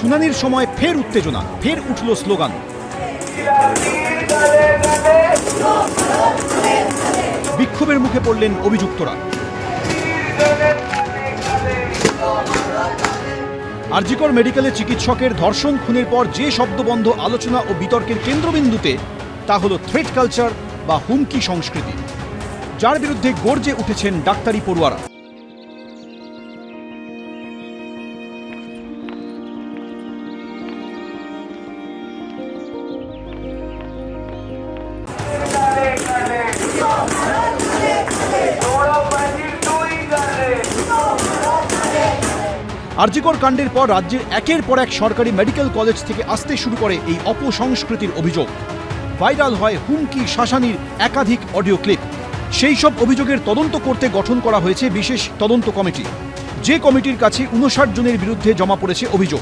শুনানির সময় ফের উত্তেজনা, ফের উঠল স্লোগান। বিক্ষোভের মুখে পড়লেন অভিযুক্তরা। আরজিকর মেডিকেলে চিকিৎসকের ধর্ষণ, খুনের পর যে শব্দবন্ধ, আলোচনা ও বিতর্কের কেন্দ্রবিন্দুতে, তা হল থ্রেট কালচার বা হুমকি সংস্কৃতি। যার বিরুদ্ধে গর্জে উঠেছেন ডাক্তারি পড়ুয়ারা। আরজিকর কাণ্ডের পর রাজ্যের একের পর এক সরকারি মেডিকেল কলেজ থেকে আসতে শুরু করে এই অপসংস্কৃতির অভিযোগ। ভাইরাল হয় হুমকি, শাসানির একাধিক অডিও ক্লিপ। সেই সব অভিযোগের তদন্ত করতে গঠন করা হয়েছে বিশেষ তদন্ত কমিটি। যে কমিটির কাছে উনষাট জনের বিরুদ্ধে জমা পড়েছে অভিযোগ।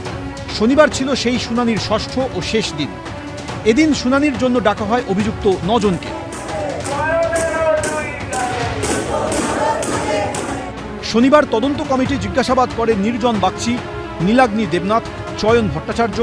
শনিবার ছিল সেই শুনানির ষষ্ঠ ও শেষ দিন। এদিন শুনানির জন্য ডাকা হয় অভিযুক্ত নজনকে। শনিবার তদন্ত কমিটি জিজ্ঞাসাবাদ করে নির্জন বাগচি, নীলাগ্নি দেবনাথ, চয়ন ভট্টাচার্য,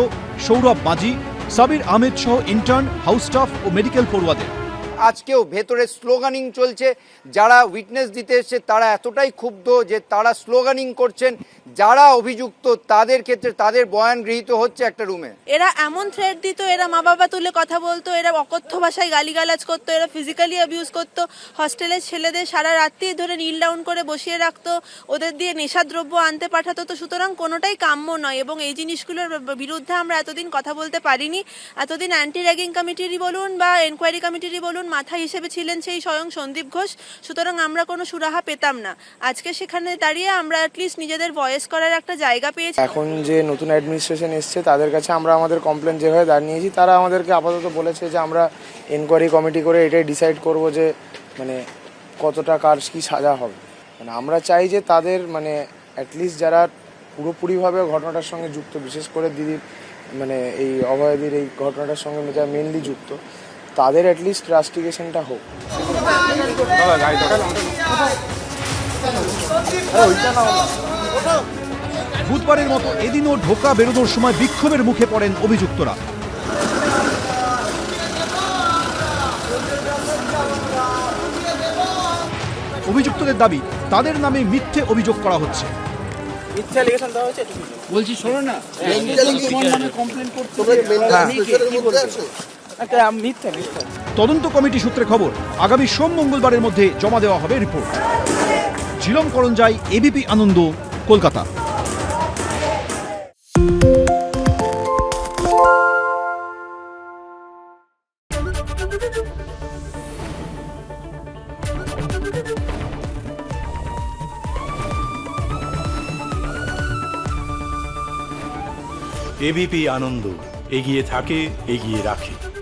সৌরভ মাঝি, সাবির আহমেদ সহ ইন্টার্ন হাউস স্টাফ ও মেডিকেল পড়ুয়াদের। আজকেও ভেতরে স্লোগানিং চলছে। যারা উইটনেস দিতে এসছে, তারা এতটাই ক্ষুব্ধ যে তারা স্লোগানিং করছেন। যারা অভিযুক্ত, তাদের ক্ষেত্রে তাদের বয়ান গৃহীত হচ্ছে একটা রুমে। এরা এমন থ্রেট দিত, এরা মা বাবা তুলে কথা বলতো, এরা অকথ্য ভাষায় গালিগালাজ করতো, এরা ফিজিক্যালি অ্যাবিউজ করতো। হস্টেলের ছেলেদের সারা রাত্রি ধরে নীল ডাউন করে বসিয়ে রাখতো। ওদের দিয়ে নেশাদ্রব্য আনতে পাঠাতো। তো সুতরাং কোনোটাই কাম্য নয় এবং এই জিনিসগুলোর বিরুদ্ধে আমরা এতদিন কথা বলতে পারিনি। এতদিন অ্যান্টি র্যাগিং কমিটিরই বলুন বা এনকোয়ারি কমিটিরই বলুন মাথা হিসেবে ছিলেন সেই স্বয়ং সন্দীপ ঘোষ। সুতরাং আমরা কোনো সুরাহা পেতাম না। আজকে সেখানে দাঁড়িয়ে আমরা অ্যাটলিস্ট নিজেদের ভয়েস করার একটা জায়গা পেয়েছি। এখন যে নতুন অ্যাডমিনিস্ট্রেশন এসছে, তাদের কাছে আমরা আমাদের কমপ্লেন যেভাবে দাঁড়িয়েছি তারা আমাদেরকে আপাতত বলেছে যে আমরা এনকোয়ারি কমিটি করে এটাই ডিসাইড করব যে মানে কতটা কার কী সাজা হবে। মানে আমরা চাই যে তাদের মানে অ্যাটলিস্ট যারা পুরোপুরিভাবে ঘটনাটার সঙ্গে যুক্ত, বিশেষ করে দিদির মানে এই অভয়দির এই ঘটনাটার সঙ্গে যারা মেনলি যুক্ত তাদের অ্যাটলিস্ট রাস্টিগেশনটা হোক। বুধবারের মতো এদিনও ঢোকা বেরোনোর সময় বিক্ষোভের মুখে পড়েন অভিযুক্তরা। অভিযুক্তদের দাবি তাদের নামে মিথ্যে অভিযোগ করা হচ্ছে। বলছি শোনো না তোমার নামে কমপ্লেন করতে মিথ্যা মিথ্যা। তদন্ত কমিটি সূত্রে খবর আগামী সোম মঙ্গলবারের মধ্যে জমা দেওয়া হবে report. Jhilam Karanjai ABP Ananda Kolkata. ABP Ananda এগিয়ে থাকে এগিয়ে রাখে।